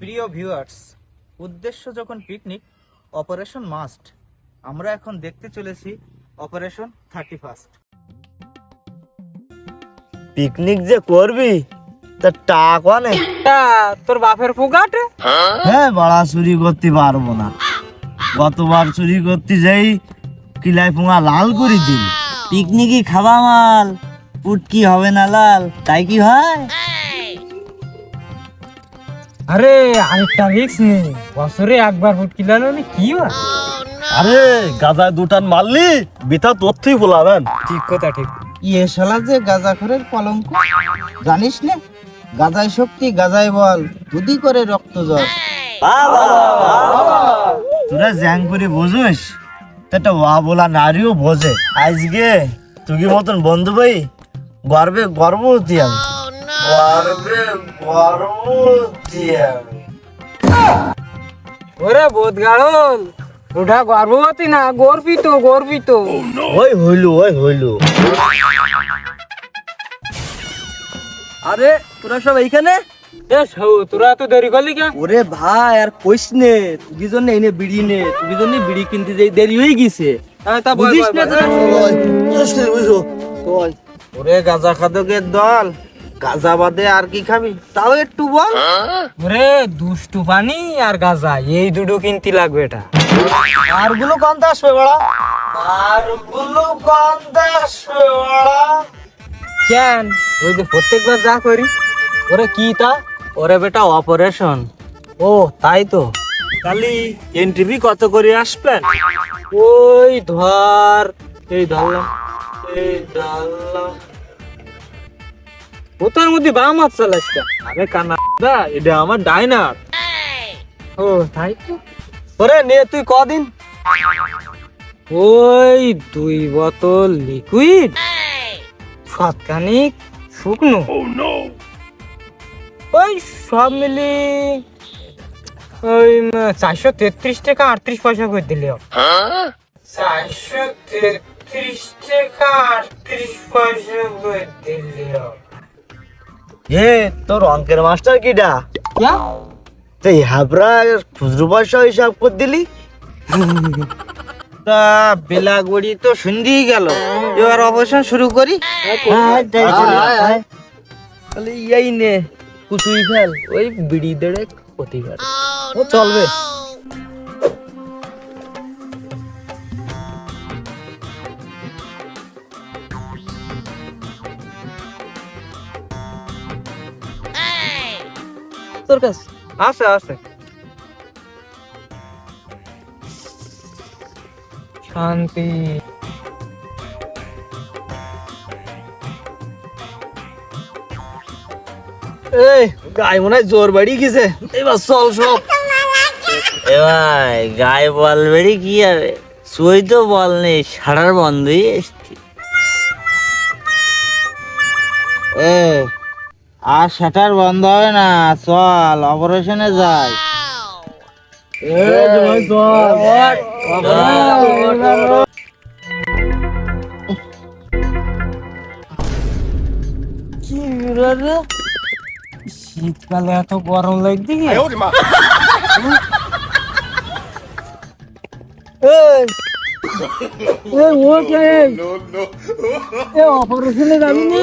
প্রিয় ভিউয়ার্স উদ্দেশ্য যখন পিকনিক অপারেশন মাস্ট। আমরা এখন দেখতে চলেছি অপারেশন থার্টি ফার্স্ট পিকনিক যে করবি তা টাকা নেই। তোর বাপের ফুকাট হ্যাঁ বাড়া চুরি করতে পারব না। গতবার চুরি করতে যাই কিলাই পোঙা লাল করে দিল। পিকনিকই খাবা মাল পুটকি হবে না লাল তাই কি হয়? আরে আরেকটা রিক্স নেই বছরে একবার ফুট কিলানো কি হয়? আরে গাজায় দুটান মারলি বিতা তথ্যই বলাবেন ঠিক কথা ঠিক। ইয়ে শালা যে গাজাখরের কলঙ্ক জানিস না? গাজায় শক্তি গাজায় বল দুদি করে রক্ত জল। তোরা জ্যাং করে বোঝিস? তা একটা ওয়া বলা নারীও বোঝে। আজকে তুই মতন বন্ধু ভাই গর্বে গর্ভবতী আমি। ওরে বোধ গাড়ল ওটা গর্ভবতী না? গর্বিত গর্বিত। ওই হইল ওই হইল। আরে তোরা সব এইখানে? তোরা তো দেরি করলি কে ওরে ভাই আর কইস নে তুই জন্য এনে বিড়ি নে তুই জন্য বিড়ি কিনতে যাই দেরি হয়ে গেছে। তা বল, বুঝিস না তোরা? ওরে গাজা খাদকের দল। গাজা বাদে আর কি খাবি? তাও একটু বল। ওরে দুষ্টু পানি আর গাজা এই দুটো কিনতে লাগবে এটা। আরগুলো কান্তে আসবে বড়া। আরগুলো কান্তে আসবে বড়া। কেন? ওই যে প্রত্যেকবার যা করি ওরে কি তা? ওরে বেটা অপারেশন। ও তাই তো। কালি এনটিভি কত করে আসবেন ওই ধর এই ধরলাম এই ধরলাম। ওটার মধ্যে বাম হাত চালাস আরে কানা দা এটা আমার ডাইনার। ও তাই তো? ওরে নে তুই কদিন? ওই দুই বোতল লিকুইড সাতখানিক শুকনো। ওই সব মিলি ওই চারশো তেত্রিশ টাকা আটত্রিশ পয়সা করে দিলে চারশো তেত্রিশ টাকা আটত্রিশ পয়সা করে দিলে এ তোর অঙ্কের মাস্টার কিডা? তো হাবরা খুচরো পয়সা হিসাব করে দিলি। তা বেলাগুড়ি তো শুনতেই গেল। এবার অপারেশন শুরু করি। তাহলে এই নে কুচুই ফেল। ওই বিড়ি দেড়ে প্রতিকার ও চলবে। তোর কাছে? আছে আছে। শান্তি। এই গায়ে মনে হয় জোর বাড়ি গেছে। এবার চল সব। এ ভাই গায়ে বল বেড়ি কি আর সুই তো বল নেই সারার বন্ধই এসছি। এ আর শাটার বন্ধ হবে না চল অপারেশনে যাই। শীতকালে এত গরম লাগছে কি? অপারেশনে যাবি না?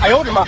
哎呦我的妈！